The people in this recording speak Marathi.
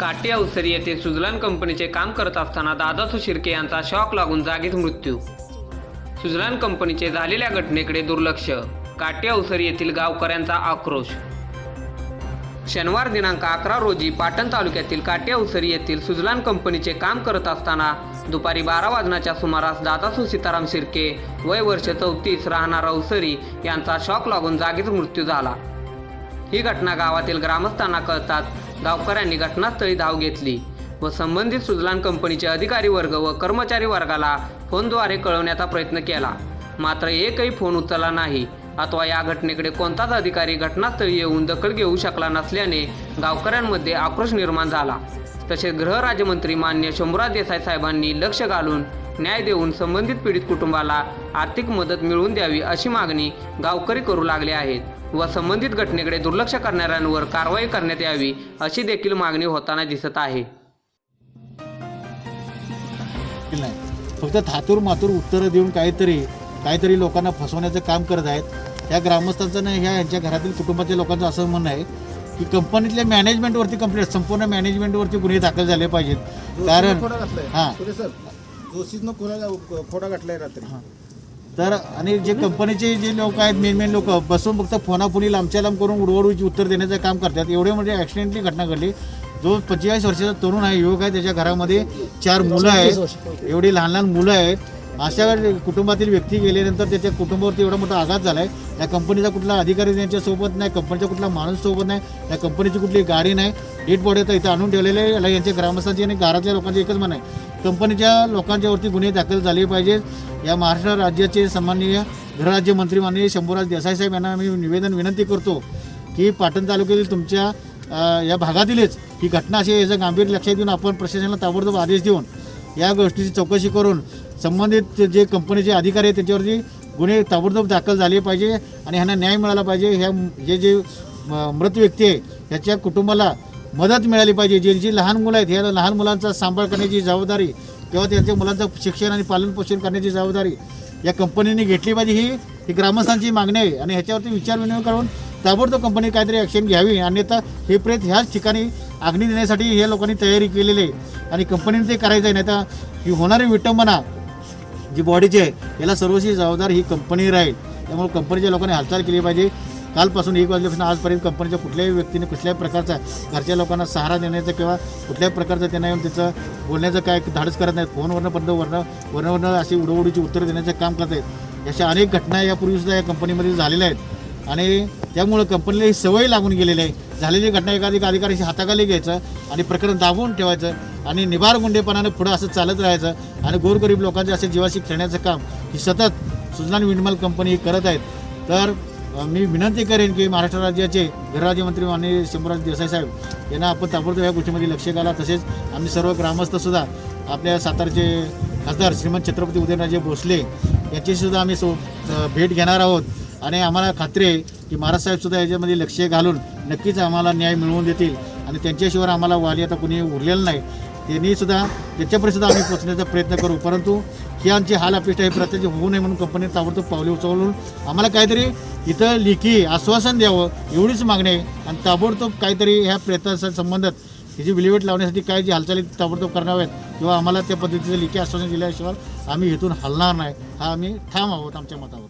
काटे अवसरी येथे सुजलान कंपनीचे काम करत असताना दादासू शिर्के यांचा शॉक लागून जागीच मृत्यू. सुजलान कंपनीचे झालेल्या घटनेकडे दुर्लक्ष. काटे अवसरी येथील गावकऱ्यांचा आक्रोश. शनिवार दिनांक अकरा रोजी पाटण तालुक्यातील काटे अवसरी येथील सुजलान कंपनीचे काम करत असताना दुपारी बारा वाजण्याच्या सुमारास दादासू सीताराम शिर्के वय वर्ष चौतीस राहणार अवसरी यांचा शॉक लागून जागीच मृत्यू झाला. ही घटना गावातील ग्रामस्थांना कळताच गावकऱ्यांनी घटनास्थळी धाव घेतली व संबंधित सुजलान कंपनीचे अधिकारी वर्ग व कर्मचारी वर्गाला फोनद्वारे कळवण्याचा प्रयत्न केला. मात्र एकही फोन उचलला नाही. अथवा या घटनेकडे कोणताच अधिकारी घटनास्थळी येऊन दखल घेऊ शकला नसल्याने गावकऱ्यांमध्ये आक्रोश निर्माण झाला. तसेच गृहराज्यमंत्री मान्य शंभूराज देसाई साहेबांनी लक्ष घालून न्याय देऊन संबंधित पीडित कुटुंबाला आर्थिक मदत मिळवून द्यावी अशी मागणी गावकरी करू लागले आहेत. व संबंधित घटनेकडे दुर्लक्ष करणाऱ्यांवर कारवाई करण्यात यावी अशी देखील मागणी होताना दिसत आहे. नाही फक्त थातूर मातूर उत्तरं देऊन काहीतरी काहीतरी लोकांना फसवण्याचं काम करत आहेत. या ग्रामस्थांचं नाही ह्या यांच्या घरातील कुटुंबाच्या लोकांचं असं म्हणणं आहे की कंपनीतल्या मॅनेजमेंटवरती कंप्लेंट संपूर्ण मॅनेजमेंटवरती गुन्हे दाखल झाले पाहिजेत. कारण हां. जोशीनं कोणाला फोडा घातलाय रात्री. तर आणि जे कंपनीचे जे लोक आहेत मेन मेन लोक बसून फक्त फोनाफोनी लांबच्या लांब करून उडवडूची उत्तर देण्याचं काम करतात. एवढे म्हणजे ॲक्सिडेंटली घटना घडली. जो पंचेचाळीस वर्षाचा तरुण आहे युवक आहे त्याच्या घरामध्ये चार मुलं आहेत. एवढी लहान लहान मुलं आहेत. अशा कुटुंबातील व्यक्ती गेल्यानंतर त्याच्या कुटुंबावरती एवढा मोठा आघात झाला आहे या कंपनीचा कुठला अधिकारी त्यांच्यासोबत नाही कंपनीचा कुठला माणूस सोबत नाही या कंपनीची कुठली गाडी नाही. डेट बॉडी आता इथं आणून ठेवलेले यांच्या ग्रामस्थांची आणि घरातल्या लोकांचे एकच म्हण आहे. कंपनीच्या लोकांच्यावरती गुन्हे दाखल झाले पाहिजेत या महाराष्ट्र राज्याचे सन्माननीय गृहराज्यमंत्री माननीय शंभूराज देसाई साहेब यांना आम्ही निवेदन विनंती करतो की पाटण तालुक्यातील तुमच्या या भागातीलच ही घटना अशी याचं गांभीर्य लक्षात घेऊन आपण प्रशासनाला ताबडतोब आदेश देऊन या गोष्टीची चौकशी करून संबंधित जे कंपनीचे अधिकारी आहेत त्यांच्यावरती गुन्हे ताबडतोब दाखल झाले पाहिजे आणि ह्यांना न्याय मिळाला पाहिजे. ह्या हे जे मृत व्यक्ती आहे ह्याच्या कुटुंबाला मदत मिळाली पाहिजे. जे जी लहान मुलं आहेत ह्या लहान मुलांचा सांभाळ करण्याची जबाबदारी किंवा त्यांच्या मुलांचं शिक्षण आणि पालनपोषण करण्याची जबाबदारी या कंपनीने घेतली पाहिजे. ही ही ग्रामस्थांची मागणी आहे आणि ह्याच्यावरती विचारविनिमय करून ताबडतोब कंपनी काहीतरी ॲक्शन घ्यावी. अन्यथा हे प्रेत ह्याच ठिकाणी अग्नी देण्यासाठी हे लोकांनी तयारी केलेली आहे. आणि कंपनीने ते करायचं आहे नाही तर ही होणारी विटंबना जी बॉडीची आहे याला सर्वस्वी जबाबदार ही कंपनी राहील. त्यामुळे कंपनीच्या लोकांनी हालचाल केली पाहिजे. कालपासून एक वाजल्यापासून आजपर्यंत कंपनीच्या कुठल्याही व्यक्तीने कुठल्याही प्रकारचा घरच्या लोकांना सहारा देण्याचा किंवा कुठल्याही प्रकारचं त्यांना येऊन त्याचं बोलण्याचं काय धाडस करत नाहीत. फोनवरनं पर्यंत वरनं वरनं अशी उडवडीची उत्तरं देण्याचं काम करत आहेत. अशा अनेक घटना यापूर्वीसुद्धा या कंपनीमध्ये झालेल्या आहेत. आणि त्यामुळं कंपनीला ही सवय लागून गेलेली आहे. झालेली घटना एखादी अधिकाऱ्याशी हाताखाली घ्यायचं आणि प्रकरण दाबून ठेवायचं आणि निभार गुंडेपणानं पुढं असं चालत राहायचं आणि गोरगरीब लोकांचे असे जीवाशी खेळण्याचं काम ही सतत सुजलान विंडमल कंपनी करत आहेत. तर मी विनंती करेन की महाराष्ट्र राज्याचे गृहराज्यमंत्री माननीय शंभूराज देसाई साहेब यांना आपण ताबडतोब या गोष्टीमध्ये लक्ष घाला. तसेच आम्ही सर्व ग्रामस्थसुद्धा आपल्या सातारचे खासदार श्रीमंत छत्रपती उदयनराजे भोसले यांचीसुद्धा आम्ही सो भेट घेणार आहोत. आणि आम्हाला खात्री आहे की महाराज साहेबसुद्धा याच्यामध्ये लक्ष घालून नक्कीच आम्हाला न्याय मिळवून देतील. आणि त्यांच्याशिवाय आम्हाला वाली आता कुणी उरलेलं नाही. त्यांनी सुद्धा त्याच्यापर्यंत सुद्धा आम्ही पोचण्याचा प्रयत्न करू. परंतु ही आमची हाल अपेक्षा हे प्रत्यक्ष होऊ नये म्हणून कंपनीने ताबडतोब पावले उचलून आम्हाला काहीतरी इथं लेखी आश्वासन द्यावं एवढीच मागणी आहे. आणि ताबडतोब काहीतरी ह्या प्रयत्नाच्या संबंधात हिची विल्हेवाट लावण्यासाठी काय जी हालचाली ताबडतोब करण्यात किंवा आम्हाला त्या पद्धतीचं लेखी आश्वासन दिल्याशिवाय आम्ही इथून हलणार नाही. हा आम्ही ठाम आहोत आमच्या मतावर.